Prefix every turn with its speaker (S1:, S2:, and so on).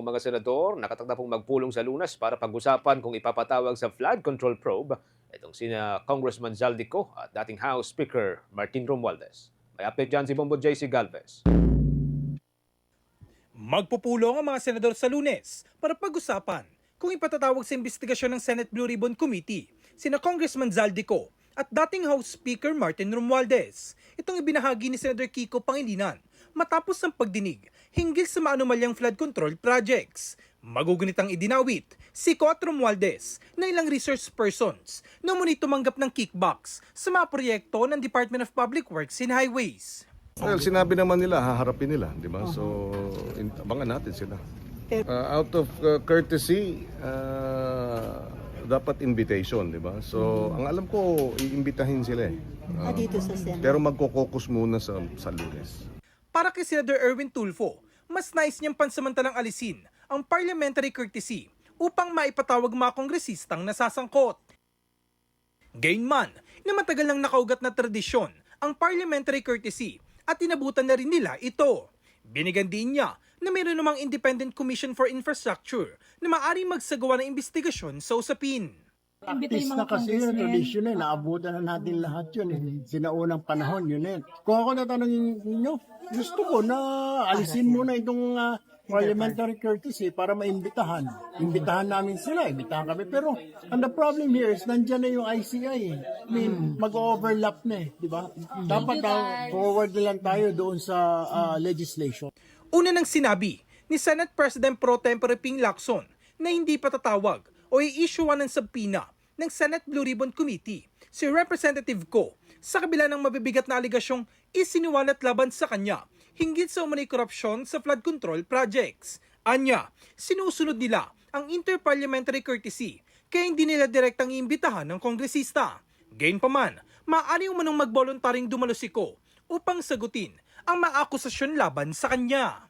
S1: Mga senador, nakatakda pong magpulong sa lunas para pag-usapan kung ipapatawag sa flood control probe itong sina Congressman Zaldico at dating House Speaker Martin Romualdez. May update dyan si Bombo JC Galvez.
S2: Magpupulong ang mga senador sa lunes para pag-usapan kung ipatatawag sa investigasyon ng Senate Blue Ribbon Committee sina Congressman Zaldico at dating House Speaker Martin Romualdez. Itong ibinahagi ni Senator Kiko Pangilinan matapos ang pagdinig hinggil sa maanumalyang flood control projects. Magugunitang idinawit si Coat Romualdez na ilang research persons na muli tumanggap ng kickbacks sa mga proyekto ng Department of Public Works and Highways.
S3: Well, sinabi naman nila, haharapin nila, di ba? So, abangan natin sila. Uh, out of uh, courtesy, uh, dapat invitation, di ba? So, ang alam ko, iimbitahin sila eh. Uh,
S4: Ah, dito sa Senate.
S3: pero magkokokus muna sa, sa lunes.
S2: Para kay Senator Erwin Tulfo, mas nais niyang pansamantalang alisin ang parliamentary courtesy upang maipatawag mga kongresistang nasasangkot. Gayunman, na matagal nang nakaugat na tradisyon ang parliamentary courtesy at inabutan na rin nila ito. Binigyan din niya na mayroon namang Independent Commission for Infrastructure na maaaring magsagawa ng investigasyon sa usapin.
S5: Practice na
S4: mga
S5: kasi yun, tradition na, naabutan na natin lahat yun. Eh. Sinaunang panahon yun eh. Kung ako natanongin ninyo, gusto ko na alisin muna itong ah, parliamentary courtesy para maimbitahan. Imbitahan namin sila, imbitahan kami. Pero, and the problem here is, nandyan na yung ICI eh. I mean, mag-overlap na eh, di ba? Dapat ah, forward na lang tayo doon sa ah, legislation.
S2: Una nang sinabi ni Senate President Pro Tempore Ping Lacson na hindi patatawag o i-issuean ng subpoena ng Senate Blue Ribbon Committee si Representative Ko sa kabila ng mabibigat na aligasyong isiniwalat laban sa kanya hinggil sa umano'y korupsyon sa flood control projects. Anya, sinusunod nila ang interparliamentary courtesy kaya hindi nila direktang iimbitahan ng kongresista. Gayunpaman, maaari umanong magboluntaring dumalo si Ko upang sagutin ang mga akusasyon laban sa kanya.